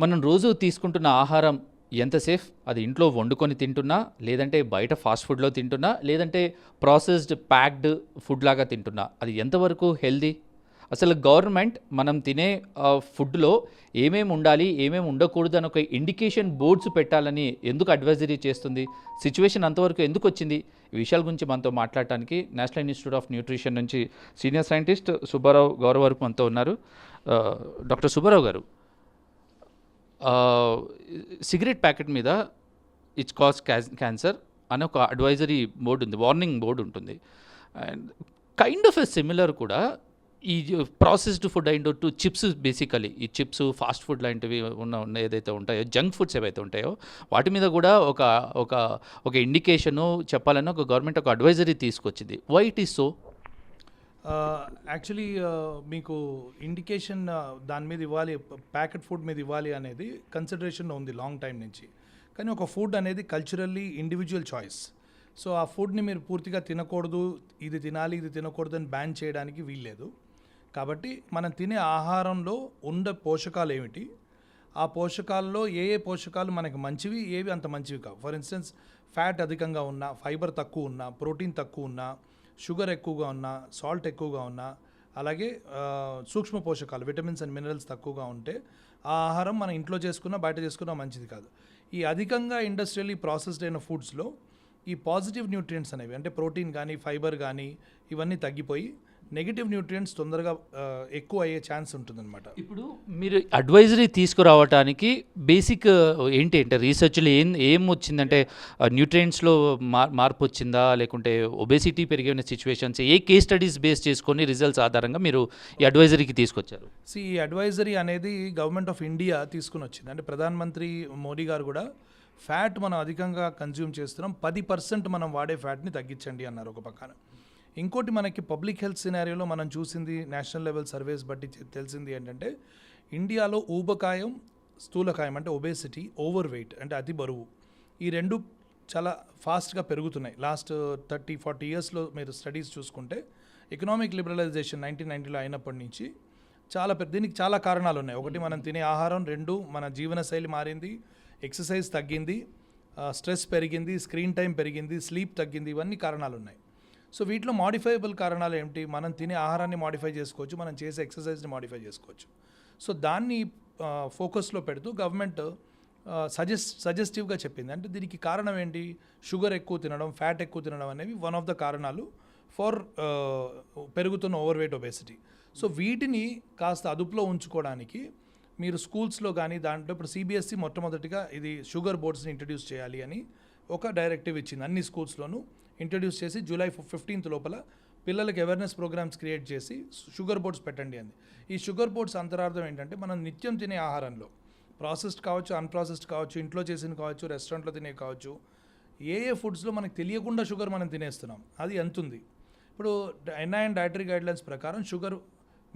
మనం రోజు తీసుకుంటున్న ఆహారం ఎంత సేఫ్? అది ఇంట్లో వండుకొని తింటున్నా లేదంటే బయట ఫాస్ట్ ఫుడ్లో తింటున్నా లేదంటే ప్రాసెస్డ్ ప్యాక్డ్ ఫుడ్ లాగా తింటున్నా అది ఎంతవరకు హెల్దీ? అసలు గవర్నమెంట్ మనం తినే ఫుడ్లో ఏమేమి ఉండాలి ఏమేమి ఉండకూడదు అని ఒక ఇండికేషన్ బోర్డ్స్ పెట్టాలని ఎందుకు అడ్వైజరీ చేస్తుంది? సిచ్యువేషన్ అంతవరకు ఎందుకు వచ్చింది? ఈ విషయాల గురించి మనతో మాట్లాడటానికి నేషనల్ ఇన్స్టిట్యూట్ ఆఫ్ న్యూట్రిషన్ నుంచి సీనియర్ సైంటిస్ట్ సుబ్బారావు గౌరవ్ వరకు మనతో ఉన్నారు. డాక్టర్ సుబ్బారావు గారు సిగరెట్ ప్యాకెట్ మీద ఇట్స్ కాజ్ క్యాన్సర్ అనే ఒక అడ్వైజరీ బోర్డు ఉంది వార్నింగ్ బోర్డు ఉంటుంది. And kind of a similar కూడా ఈ ప్రాసెస్డ్ ఫుడ్ అయిన టు చిప్స్ బేసికలీ ఈ చిప్స్ ఫాస్ట్ ఫుడ్ లాంటివి ఉన్న ఉన్న ఏదైతే ఉంటాయో జంక్ ఫుడ్స్ ఏవైతే ఉంటాయో వాటి మీద కూడా ఒక ఒక ఒక ఇండికేషను చెప్పాలని ఒక గవర్నమెంట్ ఒక అడ్వైజరీ తీసుకొచ్చింది. Why it is so Uh, actually uh, మీకు ఇండికేషన్ uh, దాని మీద ఇవ్వాలి ప్యాకెట్ ఫుడ్ మీద ఇవ్వాలి అనేది కన్సిడరేషన్లో ఉంది లాంగ్ టైం నుంచి. కానీ ఒక ఫుడ్ అనేది కల్చరల్లీ ఇండివిజువల్ చాయిస్ సో ఆ ఫుడ్ని మీరు పూర్తిగా తినకూడదు ఇది తినాలి ఇది తినకూడదు అని బ్యాన్ చేయడానికి వీల్లేదు. కాబట్టి మనం తినే ఆహారంలో ఉండే పోషకాలు ఏమిటి? ఆ పోషకాల్లో ఏ ఏ పోషకాలు మనకి మంచివి ఏవి అంత మంచివి కావు? ఫర్ ఇన్స్టెన్స్ ఫ్యాట్ అధికంగా ఉన్నా ఫైబర్ తక్కువ ఉన్నా ప్రోటీన్ తక్కువ ఉన్నా షుగర్ ఎక్కువగా ఉన్నా సాల్ట్ ఎక్కువగా ఉన్నా అలాగే సూక్ష్మ పోషకాలు విటమిన్స్ అండ్ మినరల్స్ తక్కువగా ఉంటే ఆ ఆహారం మనం ఇంట్లో చేసుకున్నా బయట చేసుకున్నా మంచిది కాదు. ఈ అధికంగా ఇండస్ట్రియల్లీ ప్రాసెస్డ్ అయిన ఫుడ్స్లో ఈ పాజిటివ్ న్యూట్రియంట్స్ అనేవి అంటే ప్రోటీన్ కానీ ఫైబర్ కానీ ఇవన్నీ తగ్గిపోయి నెగిటివ్ న్యూట్రియంట్స్ తొందరగా ఎక్కువ అయ్యే ఛాన్స్ ఉంటుందన్నమాట. ఇప్పుడు మీరు అడ్వైజరీ తీసుకురావడానికి బేసిక్ ఏంటి అంటే రీసెర్చ్లో ఏం ఏం వచ్చిందంటే న్యూట్రియంట్స్లో మార్ మార్పు వచ్చిందా? లేకుంటే ఒబేసిటీ పెరిగిన సిచ్యువేషన్స్ ఏ కేస్ స్టడీస్ బేస్ చేసుకొని రిజల్ట్స్ ఆధారంగా మీరు ఈ అడ్వైజరీకి తీసుకొచ్చారు? సి ఈ అడ్వైజరీ అనేది గవర్నమెంట్ ఆఫ్ ఇండియా తీసుకుని వచ్చింది. అంటే ప్రధానమంత్రి మోడీ గారు కూడా ఫ్యాట్ మనం అధికంగా కన్జ్యూమ్ చేస్తున్నాం పది పర్సెంట్ మనం వాడే ఫ్యాట్ని తగ్గించండి అన్నారు ఒక పక్కన. ఇంకోటి మనకి పబ్లిక్ హెల్త్ సినారియోలో మనం చూసింది నేషనల్ లెవెల్ సర్వేస్ బట్టి తెలిసింది ఏంటంటే ఇండియాలో ఊబకాయం స్థూలకాయం అంటే ఒబేసిటీ ఓవర్ వెయిట్ అంటే అతి బరువు. ఈ రెండు చాలా ఫాస్ట్గా పెరుగుతున్నాయి. లాస్ట్ థర్టీ ఫార్టీ ఇయర్స్లో మీరు స్టడీస్ చూసుకుంటే ఎకనామిక్ లిబరలైజేషన్ నైన్టీన్ నైన్టీలో అయినప్పటి నుంచి చాలా పెద్ద దీనికి చాలా కారణాలు ఉన్నాయి. ఒకటి మనం తినే ఆహారం రెండు మన జీవనశైలి మారింది ఎక్సర్సైజ్ తగ్గింది స్ట్రెస్ పెరిగింది స్క్రీన్ టైం పెరిగింది స్లీప్ తగ్గింది ఇవన్నీ కారణాలు ఉన్నాయి సో వీటిలో మాడిఫైబుల్ కారణాలు ఏమిటి? మనం తినే ఆహారాన్ని మాడిఫై చేసుకోవచ్చు మనం చేసే ఎక్సర్సైజ్ని మాడిఫై చేసుకోవచ్చు. సో దాన్ని ఫోకస్లో పెడుతూ గవర్నమెంట్ సజెస్ట్ సజెస్టివ్గా చెప్పింది. అంటే దీనికి కారణం ఏంటి? షుగర్ ఎక్కువ తినడం ఫ్యాట్ ఎక్కువ తినడం అనేవి వన్ ఆఫ్ ద కారణాలు ఫర్ పెరుగుతున్న ఓవర్ వెయిట్ ఒబేసిటీ సో వీటిని కాస్త అదుపులో ఉంచుకోవడానికి మీరు స్కూల్స్లో కానీ దాంట్లో ఇప్పుడు సిబిఎస్సి మొట్టమొదటిగా ఇది షుగర్ బోర్డ్స్ని ఇంట్రడ్యూస్ చేయాలి అని ఒక డైరెక్టివ్ ఇచ్చింది. అన్ని స్కూల్స్లోనూ ఇంట్రడ్యూస్ చేసి జూలై ఫిఫ్టీన్త్ లోపల పిల్లలకి అవేర్నెస్ ప్రోగ్రామ్స్ క్రియేట్ చేసి షుగర్ బోర్డ్స్ పెట్టండి అంది. ఈ షుగర్ బోర్డ్స్ అంతరార్థం ఏంటంటే మనం నిత్యం తినే ఆహారంలో ప్రాసెస్డ్ కావచ్చు అన్ప్రాసెస్డ్ కావచ్చు ఇంట్లో చేసిన కావచ్చు రెస్టారెంట్లో తినే కావచ్చు ఏ ఏ ఫుడ్స్లో మనకు తెలియకుండా షుగర్ మనం తినేస్తున్నాం అది ఎంత ఉంది? ఇప్పుడు ఎన్ఐఎన్ డైటరీ గైడ్లైన్స్ ప్రకారం షుగర్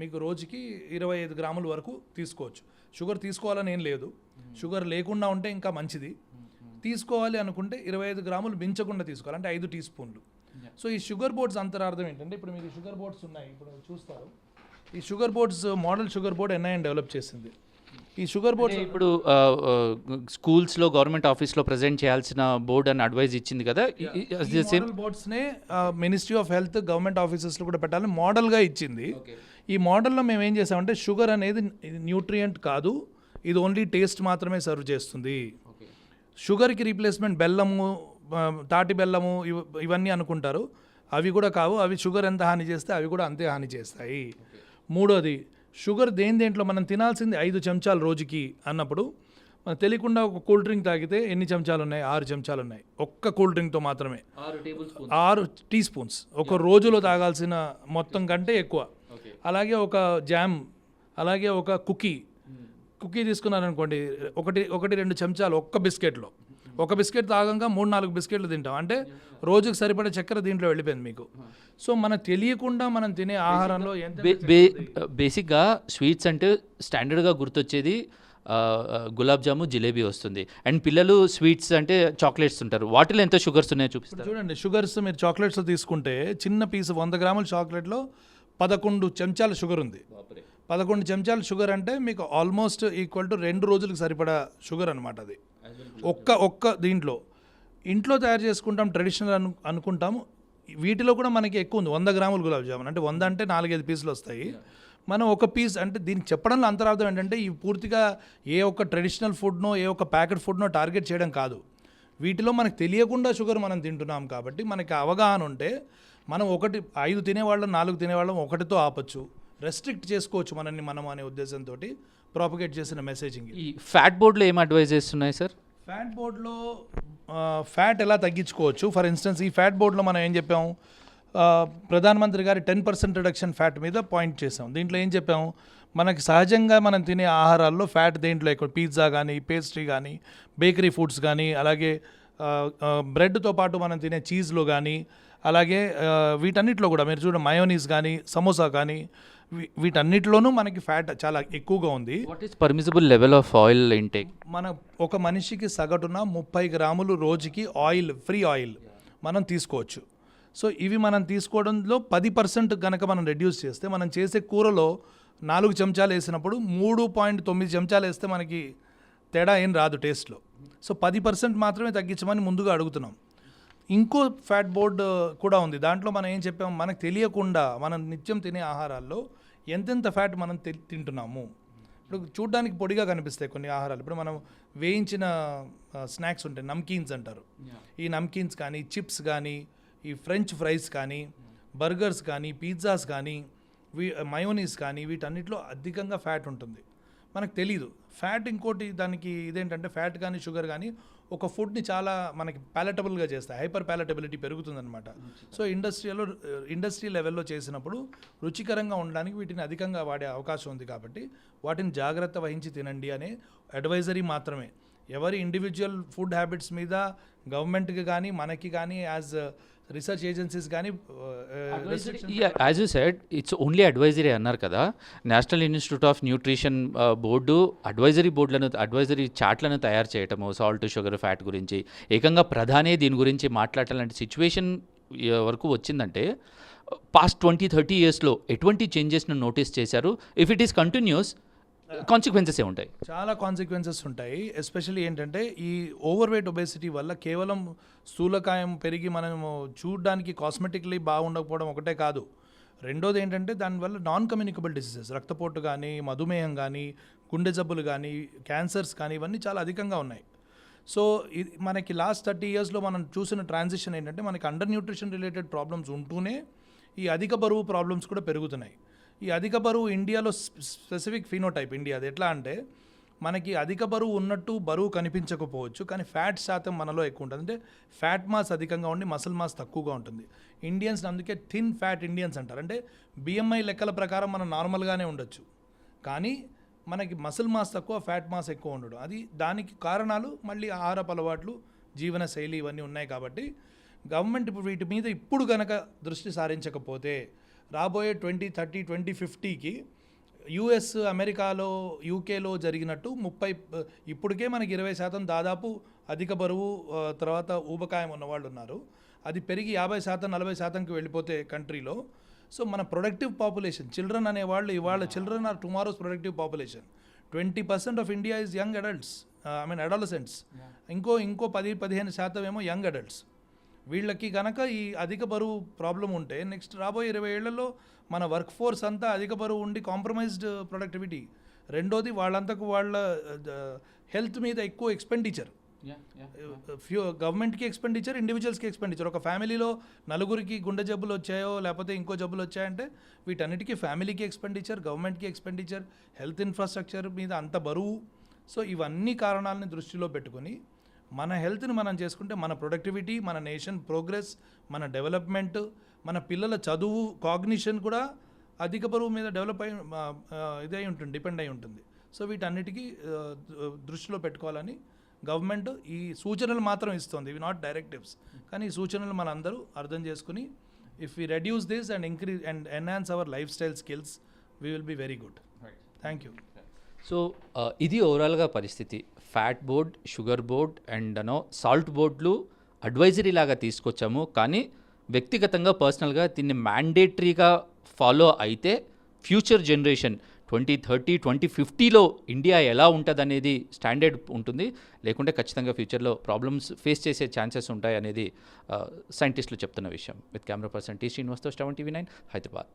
మీకు రోజుకి ఇరవై ఐదు గ్రాముల వరకు తీసుకోవచ్చు. షుగర్ తీసుకోవాలని ఏం లేదు. షుగర్ లేకుండా ఉంటే ఇంకా మంచిది. తీసుకోవాలి అనుకుంటే ఇరవై ఐదు గ్రాములు మించకుండా తీసుకోవాలి. అంటే ఐదు టీ స్పూన్లు సో ఈ షుగర్ బోర్డ్స్ అంతరార్థం ఏంటంటే ఇప్పుడు మీకు షుగర్ బోర్డ్స్ ఉన్నాయి. ఇప్పుడు చూస్తారు. ఈ sugar boards model sugar board NIN develop చేసింది. ఈ షుగర్ బోర్డ్స్ అంటే ఇప్పుడు స్కూల్స్లో గవర్నమెంట్ ఆఫీస్లో ప్రజెంట్ చేయాల్సిన బోర్డ్ అని అడ్వైజ్ ఇచ్చింది కదా. బోర్డ్స్నే మినిస్ట్రీ ఆఫ్ హెల్త్ గవర్నమెంట్ ఆఫీసెస్లో కూడా పెట్టాలని మోడల్గా ఇచ్చింది. ఈ మోడల్లో మేము ఏం చేసామంటే షుగర్ అనేది న్యూట్రియంట్ కాదు. ఇది ఓన్లీ టేస్ట్ మాత్రమే సర్వ్ చేస్తుంది. షుగర్కి రీప్లేస్మెంట్ బెల్లము తాటి బెల్లము ఇవ- ఇవన్నీ అనుకుంటారు. అవి కూడా కావు. అవి షుగర్ ఎంత హాని చేస్తే అవి కూడా అంతే హాని చేస్తాయి. మూడోది షుగర్ దేని దేంట్లో మనం తినాల్సింది ఐదు చెంచాలు రోజుకి అన్నప్పుడు మనకు తెలియకుండా ఒక కూల్ డ్రింక్ తాగితే ఎన్ని చెంచాలు ఉన్నాయి ఆరు చెంచాలు ఉన్నాయి ఒక్క కూల్ డ్రింక్తో మాత్రమే. ఆరు టీ స్పూన్స్. ఒక రోజులో తాగాల్సిన మొత్తం కంటే ఎక్కువ. అలాగే ఒక జామ్ అలాగే ఒక కుకీ కుకీ తీసుకున్నారనుకోండి ఒకటి ఒకటి రెండు చెంచాలు ఒక్క బిస్కెట్లో. ఒక బిస్కెట్ తాగంగా మూడు నాలుగు బిస్కెట్లు తింటాం. అంటే రోజుకి సరిపడే చక్కెర దీంట్లో వెళ్ళిపోయింది మీకు. సో మనకు తెలియకుండా మనం తినే ఆహారంలో బేసిక్గా స్వీట్స్ అంటే స్టాండర్డ్గా గుర్తొచ్చేది గులాబ్ జాము జిలేబీ వస్తుంది. అండ్ పిల్లలు స్వీట్స్ అంటే చాక్లెట్స్ ఉంటారు వాటిలో ఎంత షుగర్స్ ఉన్నాయో చూపిస్తారు? చూడండి షుగర్స్ మీరు చాక్లెట్స్ తీసుకుంటే చిన్న పీస్ వంద గ్రాముల చాక్లెట్లో పదకొండు చెంచాల షుగర్ ఉంది. పదకొండు చెంచాలు షుగర్ అంటే మీకు ఆల్మోస్ట్ ఈక్వల్ టు రెండు రోజులకు సరిపడా షుగర్ అనమాట అది. ఒక్క ఒక్క దీంట్లో. ఇంట్లో తయారు చేసుకుంటాం ట్రెడిషనల్ అను అనుకుంటాము. వీటిలో కూడా మనకి ఎక్కువ ఉంది. వంద గ్రాములు గులాబ్ జామున్. అంటే వంద అంటే నాలుగైదు పీసులు వస్తాయి. మనం ఒక పీస్ అంటే దీనికి చెప్పడంలో అంతరార్థం ఏంటంటే ఈ పూర్తిగా ఏ ఒక్క ట్రెడిషనల్ ఫుడ్నో ఏ ఒక్క ప్యాకెట్ ఫుడ్నో టార్గెట్ చేయడం కాదు. వీటిలో మనకు తెలియకుండా షుగర్ మనం తింటున్నాం కాబట్టి మనకి అవగాహన ఉంటే మనం ఒకటి ఐదు తినేవాళ్ళం నాలుగు తినేవాళ్ళం ఒకటితో ఆపచ్చు. రెస్ట్రిక్ట్ చేసుకోవచ్చు మనల్ని మనం అనే ఉద్దేశంతో ప్రాపగేట్ చేసిన మెసేజింగ్ ఈ ఫ్యాట్ బోర్డులో ఏం అడ్వైజ్ చేస్తున్నాయి సార్ ఫ్యాట్ బోర్డ్లో ఫ్యాట్ ఎలా తగ్గించుకోవచ్చు? ఫర్ ఇన్స్టెన్స్ ఈ ఫ్యాట్ బోర్డ్లో మనం ఏం చెప్పాము? ప్రధానమంత్రి గారి టెన్ పర్సెంట్ రిడక్షన్ ఫ్యాట్ మీద పాయింట్ చేసాం దీంట్లో ఏం చెప్పాము? మనకి సహజంగా మనం తినే ఆహారాల్లో ఫ్యాట్ దేంట్లో ఎక్కువ? పిజ్జా కానీ పేస్ట్రీ కానీ బేకరీ ఫుడ్స్ కానీ అలాగే బ్రెడ్తో పాటు మనం తినే చీజ్లో కానీ అలాగే వీటన్నిటిలో కూడా మీరు చూడండి మయోనీస్ కానీ సమోసా కానీ వీటన్నిటిలోనూ మనకి ఫ్యాట్ చాలా ఎక్కువగా ఉంది. What is permissible level of oil intake మన ఒక మనిషికి సగటున ముప్పై గ్రాములు రోజుకి ఆయిల్ ఫ్రీ ఆయిల్ మనం తీసుకోవచ్చు. సో ఇవి మనం తీసుకోవడంలో పది పర్సెంట్ కనుక మనం రెడ్యూస్ చేస్తే మనం చేసే కూరలో నాలుగు చెంచాలు వేసినప్పుడు మూడు పాయింట్ తొమ్మిది చెంచాలు వేస్తే మనకి తేడా ఏం రాదు టేస్ట్లో సో పది పర్సెంట్ మాత్రమే తగ్గించమని ముందుగా అడుగుతున్నాం. ఇంకో ఫ్యాట్ బోర్డ్ కూడా ఉంది. దాంట్లో మనం ఏం చెప్పాం? మనకు తెలియకుండా మనం నిత్యం తినే ఆహారాల్లో ఎంతెంత ఫ్యాట్ మనం తింటున్నాము? ఇప్పుడు చూడ్డానికి పొడిగా కనిపిస్తాయి కొన్ని ఆహారాలు. ఇప్పుడు మనం వేయించిన స్నాక్స్ ఉంటాయి. నమ్కీన్స్ అంటారు. ఈ నమ్కీన్స్ కానీ చిప్స్ కానీ ఈ ఫ్రెంచ్ ఫ్రైస్ కానీ బర్గర్స్ కానీ పిజ్జాస్ కానీ వీ మయోనీస్ కానీ వీటన్నిటిలో అధికంగా ఫ్యాట్ ఉంటుంది. మనకు తెలీదు. ఫ్యాట్ ఇంకోటి దానికి ఇదేంటంటే ఫ్యాట్ కానీ షుగర్ కానీ ఒక ఫుడ్ని చాలా మనకి ప్యాలటబుల్గా చేస్తాయి. హైపర్ ప్యాలటబిలిటీ పెరుగుతుందన్నమాట. సో ఇండస్ట్రీలో ఇండస్ట్రీ లెవెల్లో చేసినప్పుడు రుచికరంగా ఉండడానికి వీటిని అధికంగా వాడే అవకాశం ఉంది కాబట్టి వాటిని జాగ్రత్త వహించి తినండి అనే అడ్వైజరీ మాత్రమే. ఎవరి ఇండివిజువల్ ఫుడ్ హ్యాబిట్స్ మీద గవర్నమెంట్కి కానీ మనకి కానీ యాజ్ రీసెర్చ్ ఏజెన్సీస్ కానీ as you said it's only advisory అన్నారు కదా. National institute of nutrition board advisory బోర్డులను అడ్వైజరీ చాట్లను తయారు చేయటము సాల్ట్ షుగర్ ఫ్యాట్ గురించి ఏకంగా ప్రధానే దీని గురించి మాట్లాడాలంటే సిచ్యువేషన్ వరకు వచ్చిందంటే పాస్ట్ ట్వంటీ థర్టీ ఇయర్స్లో ఎటువంటి చేంజెస్ను నోటీస్ చేశారు? If it is continues consequences ఉంటాయి. చాలా కాన్సిక్వెన్సెస్ ఉంటాయి. ఎస్పెషల్లీ ఏంటంటే ఈ ఓవర్ వెయిట్ ఒబేసిటీ వల్ల కేవలం స్థూలకాయం పెరిగి మనము చూడడానికి కాస్మెటిక్లీ బాగుండకపోవడం ఒకటే కాదు. రెండోది ఏంటంటే దానివల్ల నాన్ కమ్యూనికబుల్ డిసీజెస్ రక్తపోటు కానీ మధుమేహం కానీ గుండె జబ్బులు కానీ క్యాన్సర్స్ కానీ ఇవన్నీ చాలా అధికంగా ఉన్నాయి. సో ఇది మనకి లాస్ట్ థర్టీ ఇయర్స్లో మనం చూసిన ట్రాన్సిషన్ ఏంటంటే మనకి అండర్ న్యూట్రిషన్ రిలేటెడ్ ప్రాబ్లమ్స్ ఉంటూనే ఈ అధిక బరువు ప్రాబ్లమ్స్ కూడా పెరుగుతున్నాయి. ఈ అధిక బరువు ఇండియాలో స్పెసిఫిక్ ఫినోటైప్ ఇండియాది ఎట్లా అంటే మనకి అధిక బరువు ఉన్నట్టు బరువు కనిపించకపోవచ్చు కానీ ఫ్యాట్ శాతం మనలో ఎక్కువ ఉంటుంది. అంటే ఫ్యాట్ మాస్ అధికంగా ఉండి మసిల్ మాస్ తక్కువగా ఉంటుంది. ఇండియన్స్ అందుకే థిన్ ఫ్యాట్ ఇండియన్స్ అంటారు. అంటే బిఎంఐ లెక్కల ప్రకారం మనం నార్మల్గానే ఉండొచ్చు. కానీ మనకి మసిల్ మాస్ తక్కువ ఫ్యాట్ మాస్ ఎక్కువ ఉండడం. అది దానికి కారణాలు మళ్ళీ ఆహారపు అలవాట్లు జీవన శైలి ఇవన్నీ ఉన్నాయి కాబట్టి గవర్నమెంట్ వీటి మీద ఇప్పుడు కనుక దృష్టి సారించకపోతే రాబోయే ట్వంటీ థర్టీ ట్వంటీ ఫిఫ్టీకి యుఎస్ అమెరికాలో యూకేలో జరిగినట్టు ముప్పై ఇప్పటికే మనకి ఇరవై శాతం దాదాపు అధిక బరువు తర్వాత ఊబకాయం ఉన్నవాళ్ళు ఉన్నారు. అది పెరిగి యాభై శాతం నలభై శాతంకి వెళ్ళిపోతే కంట్రీలో. సో మన ప్రొడక్టివ్ పాపులేషన్ చిల్డ్రన్ అనేవాళ్ళు ఇవాళ children are tomorrow's productive population. Twenty percent of India is young adults I mean adolescents. ఇంకో ఇంకో పది పదిహేను శాతం ఏమో యంగ్ అడల్ట్స్. వీళ్ళకి కనుక ఈ అధిక బరువు ప్రాబ్లం ఉంటే నెక్స్ట్ రాబోయే ఇరవై ఏళ్ళలో మన వర్క్ ఫోర్స్ అంతా అధిక బరువు ఉండి కాంప్రమైజ్డ్ ప్రొడక్టివిటీ. రెండోది వాళ్ళంతకు వాళ్ళ హెల్త్ మీద ఎక్కువ ఎక్స్పెండిచర్. ఫ్యూ గవర్నమెంట్కి ఎక్స్పెండిచర్ ఇండివిజువల్స్కి ఎక్స్పెండిచర్. ఒక ఫ్యామిలీలో నలుగురికి గుండె జబ్బులు వచ్చాయో లేకపోతే ఇంకో జబ్బులు వచ్చాయంటే వీటన్నిటికీ ఫ్యామిలీకి ఎక్స్పెండిచర్ గవర్నమెంట్కి ఎక్స్పెండిచర్ హెల్త్ ఇన్ఫ్రాస్ట్రక్చర్ మీద అంత బరువు. సో ఇవన్నీ కారణాలని దృష్టిలో పెట్టుకొని మన హెల్త్ని మనం చేసుకుంటే మన ప్రొడక్టివిటీ మన నేషన్ ప్రోగ్రెస్ మన డెవలప్మెంట్ మన పిల్లల చదువు కాగ్నిషన్ కూడా అధిక బరువు మీద డెవలప్ అయి ఇదై ఉంటుంది డిపెండ్ అయి ఉంటుంది. సో వీటన్నిటికీ దృష్టిలో పెట్టుకోవాలని గవర్నమెంట్ ఈ సూచనలు మాత్రం ఇస్తుంది. ఇవి నాట్ డైరెక్టివ్స్. కానీ ఈ సూచనలు మన అందరూ అర్థం చేసుకుని if we reduce this and increase and enhance our lifestyle skills we will be very good thank you so ఇది ఓవరాల్గా పరిస్థితి. Fat board sugar board and అనో సాల్ట్ బోర్డులు అడ్వైజరీ లాగా తీసుకొచ్చాము. కానీ వ్యక్తిగతంగా పర్సనల్గా దీన్ని మ్యాండేటరీగా ఫాలో అయితే future generation twenty thirty twenty ఫిఫ్టీలో ఇండియా ఎలా ఉంటుంది అనేది స్టాండర్డ్ ఉంటుంది. లేకుంటే ఖచ్చితంగా ఫ్యూచర్లో ప్రాబ్లమ్స్ ఫేస్ చేసే ఛాన్సెస్ ఉంటాయి అనేది సైంటిస్టులు చెప్తున్న విషయం. విత్ కెమెరా పర్సన్ టీ శ్రీనివాస్తో సెవెన్ టీవీ నైన్ హైదరాబాద్